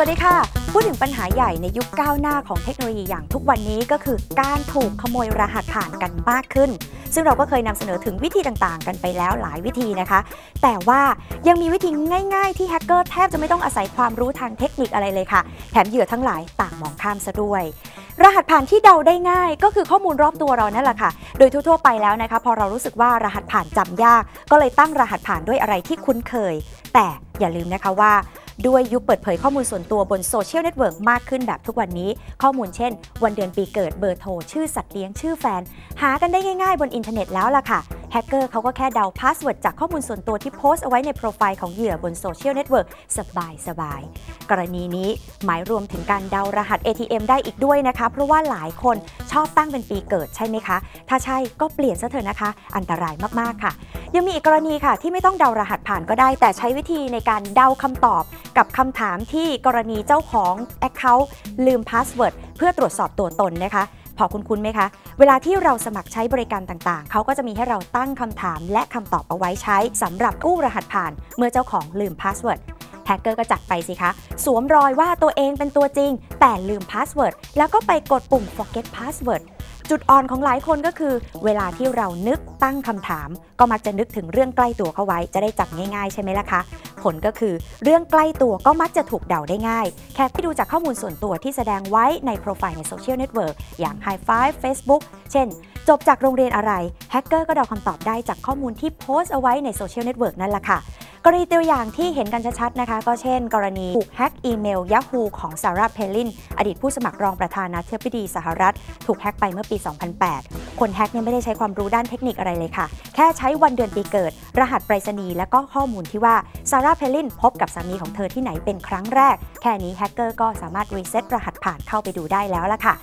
สวัสดีค่ะ พูดถึงปัญหาใหญ่ในยุคก้าวหน้าของเทคโนโลยีอย่างทุกวันนี้ก็คือการถูกขโมยรหัสผ่านกันมากขึ้น ซึ่งเราก็เคยนำเสนอถึงวิธีต่างๆ กันไปแล้วหลายวิธีนะคะ แต่ว่ายังมีวิธีง่ายๆ ที่แฮกเกอร์แทบจะไม่ต้องอาศัยความรู้ทางเทคนิคอะไรเลยค่ะ แถมเหยื่อทั้งหลายต่างมองข้ามซะด้วย รหัสผ่านที่เดาได้ง่าย ก็คือข้อมูลรอบตัวเรานั่นแหละค่ะ โดยทั่วๆไปแล้วนะคะ พอเรารู้สึกว่ารหัสผ่านจำยาก ก็เลยตั้งรหัสผ่านด้วยอะไรที่คุ้นเคย แต่อย่าลืมนะคะว่า ด้วยยุคเปิดเผยข้อมูลส่วนตัวบนโซเชียลเน็ตเวิร์กมากขึ้นแบบทุกวันนี้ ข้อมูลเช่น วันเดือนปีเกิดเบอร์โทร ชื่อสัตว์เลี้ยงชื่อแฟน หากันได้ง่ายๆ บนอินเทอร์เน็ตแล้วล่ะค่ะ แฮกเกอร์เขาก็แค่เดาพาสเวิร์ดจากข้อมูลส่วนตัวที่โพสต์เอาไว้ในโปรไฟล์ของเหยื่อบนโซเชียลเน็ตเวิร์กสบายสบายๆกรณีนี้หมายรวมถึงการเดารหัส ATM ได้อีกด้วยนะคะ เพราะว่าหลายคนชอบตั้งเป็นปีเกิดใช่ไหมคะ ถ้าใช่ก็เปลี่ยนซะเถอะนะคะ อันตรายมากๆค่ะ ยังมีอีกกรณีค่ะ ที่ไม่ต้องเดารหัสผ่านก็ได้ แต่ใช้วิธีในการเดาคำตอบ กับคำถามที่กรณีเจ้าของ Account ลืมพาสเวิร์ดเพื่อตรวจสอบตัวตนนะคะ พอคุณคุ้นๆไหมคะ เวลาที่เราสมัครใช้บริการต่างๆ เขาก็จะมีให้เราตั้งคำถามและคำตอบเอาไว้ใช้สำหรับกู้รหัสผ่าน เมื่อเจ้าของลืมพาสเวิร์ดแฮกเกอร์ก็จัดไปสิคะ สวมรอยว่าตัวเองเป็นตัวจริง แต่ลืมพาสเวิร์ดแล้วก็ไปกดปุ่ม forget password จุดอ่อนของหลายคนก็คือ เวลาที่เรานึกตั้งคำถาม ก็มักจะนึกถึงเรื่องใกล้ตัวเข้าไว้จะได้จับง่ายๆ ใช่ไหมล่ะคะ ผลก็คือเรื่องใกล้ตัวก็มักจะถูกเดาได้ง่าย แค่ไปดูจากข้อมูลส่วนตัวที่แสดงไว้ในโปรไฟล์ในโซเชียลเน็ตเวิร์กอย่าง High Five Facebook เช่น จบจากโรงเรียนอะไรแฮกเกอร์ก็เดาคำตอบได้จากข้อมูลที่โพสต์เอาไว้ในโซเชียลเน็ตเวิร์กนั่นแหละค่ะ กรณีตัวอย่างที่เห็นกันชัดๆนะคะ ก็เช่น กรณีถูกแฮ็กอีเมล Yahoo ของซาร่าเพลิน อดีตผู้สมัครรองประธานาธิบดีสหรัฐ ถูกแฮ็กไปเมื่อปี 2008 คนแฮ็กเนี่ยไม่ได้ใช้ความรู้ด้านเทคนิคอะไรเลยค่ะ แค่ใช้วันเดือนปีเกิด รหัสไปรษณีย์และก็ข้อมูลที่ว่าซาร่าเพลินพบกับสามีของเธอที่ไหนเป็นครั้งแรก แค่นี้แฮกเกอร์ก็สามารถรีเซ็ตรหัสผ่านเข้าไปดูได้แล้วล่ะค่ะ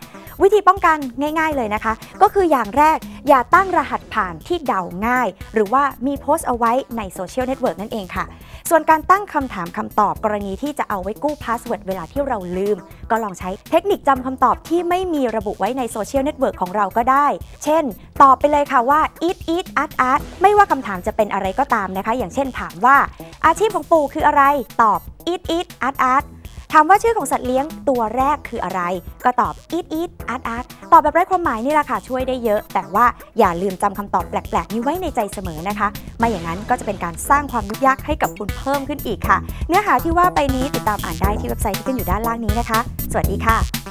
วิธีป้องกันง่าย ๆเลยนะคะ ก็คืออย่างแรกอย่าตั้งรหัสผ่านที่เดาง่าย หรือว่ามีโพสต์เอาไว้ในโซเชียลเน็ตเวิร์กนั่นเองค่ะ ส่วนการตั้งคำถามคำตอบกรณีที่จะเอาไว้กู้พาสเวิร์ดเวลาที่เราลืม ก็ลองใช้เทคนิคจำคำตอบที่ไม่มีระบุไว้ในโซเชียลเน็ตเวิร์กของเราก็ได้ เช่น ตอบไปเลยค่ะว่า eat eat art art ไม่ว่าคำถามจะเป็นอะไรก็ตามนะคะ อย่างเช่นถามว่า อาชีพของปู่คืออะไร ตอบ eat eat art art ถามว่าชื่อของสัตว์เลี้ยงตัวแรกคืออะไร ก็ตอบ eat eat art art ตอบแบบไร้ความหมายนี่แหละค่ะช่วยได้เยอะ แต่ว่าอย่าลืมจำคำตอบแปลกๆ นี้ไว้ในใจเสมอนะคะ ไม่อย่างนั้นก็จะเป็นการสร้างความยุ่งยากให้กับคุณเพิ่มขึ้นอีกค่ะ เนื้อหาที่ว่าไปนี้ติดตามอ่านได้ที่เว็บไซต์ที่ขึ้นอยู่ด้านล่างนี้นะคะ สวัสดีค่ะ